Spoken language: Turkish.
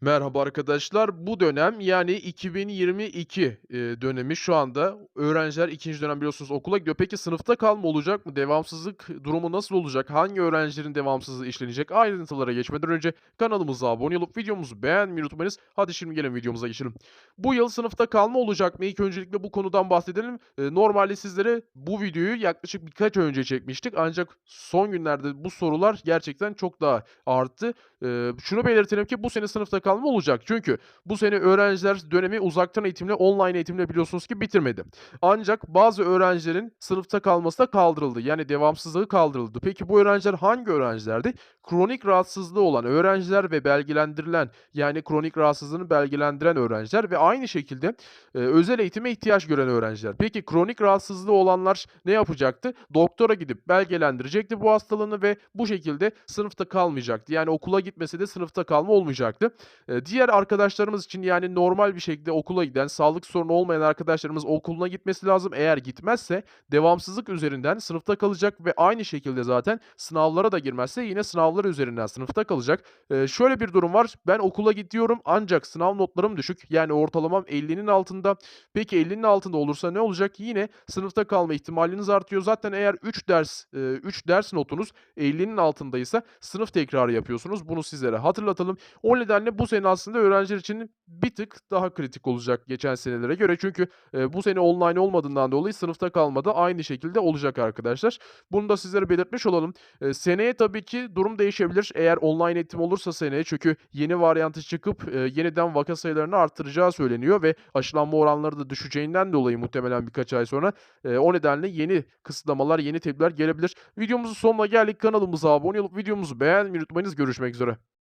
Merhaba arkadaşlar. Bu dönem yani 2022 eee, dönemi şu anda öğrenciler ikinci dönem biliyorsunuz okula gidiyor. Peki sınıfta kalma olacak mı? Devamsızlık durumu nasıl olacak? Hangi öğrencilerin devamsızlığı işlenecek? Ayrıntılara geçmeden önce kanalımıza abone olup videomuzu beğenmeyi unutmayınız. Hadi şimdi gelin videomuza geçelim. Bu yıl sınıfta kalma olacak mı? İlk öncelikle bu konudan bahsedelim. Eee, normalde sizlere bu videoyu yaklaşık birkaç önce çekmiştik. Ancak son günlerde bu sorular gerçekten çok daha arttı. Eee, şunu belirtelim ki bu sene sınıfta kalma olacak. Çünkü bu sene öğrenciler dönemi uzaktan eğitimle, online eğitimle biliyorsunuz ki bitirmedi. Ancak bazı öğrencilerin sınıfta kalması da kaldırıldı. Yani devamsızlığı kaldırıldı. Peki bu öğrenciler hangi öğrencilerdi? Kronik rahatsızlığı olan öğrenciler ve belgelendirilen yani kronik rahatsızlığını belgelendiren öğrenciler ve aynı şekilde eee, özel eğitime ihtiyaç gören öğrenciler. Peki kronik rahatsızlığı olanlar ne yapacaktı? Doktora gidip belgelendirecekti bu hastalığını ve bu şekilde sınıfta kalmayacaktı. Yani okula gitmese de sınıfta kalma olmayacaktı. Eee, diğer arkadaşlarımız için yani normal bir şekilde okula giden, sağlık sorunu olmayan arkadaşlarımız okuluna gitmesi lazım. Eğer gitmezse devamsızlık üzerinden sınıfta kalacak ve aynı şekilde zaten sınavlara da girmezse yine sınavlar üzerinden sınıfta kalacak. Eee, şöyle bir durum var. Ben okula gidiyorum ancak sınav notlarım düşük. Yani ortalamam 50'nin altında. Peki 50'nin altında olursa ne olacak? Yine sınıfta kalma ihtimaliniz artıyor. Zaten eğer 3 ders, eee, 3 ders notunuz 50'nin altındaysa sınıf tekrarı yapıyorsunuz. Bunu sizlere hatırlatalım. O nedenle bu sene aslında öğrenciler için bir tık daha kritik olacak geçen senelere göre. Çünkü, eee, bu sene online olmadığından dolayı sınıfta kalma da aynı şekilde olacak arkadaşlar. Bunu da sizlere belirtmiş olalım. Eee, seneye tabii ki durum değişebilir. Eğer online eğitim olursa seneye çünkü yeni varyantı çıkıp, eee, yeniden vaka sayılarını arttıracağı söyleniyor ve aşılanma oranları da düşeceğinden dolayı muhtemelen birkaç ay sonra, eee, o nedenle yeni kısıtlamalar, yeni tedbirler gelebilir. Videomuzun sonuna geldik. Kanalımıza abone olup videomuzu beğenmeyi unutmayınız. Görüşmek üzere.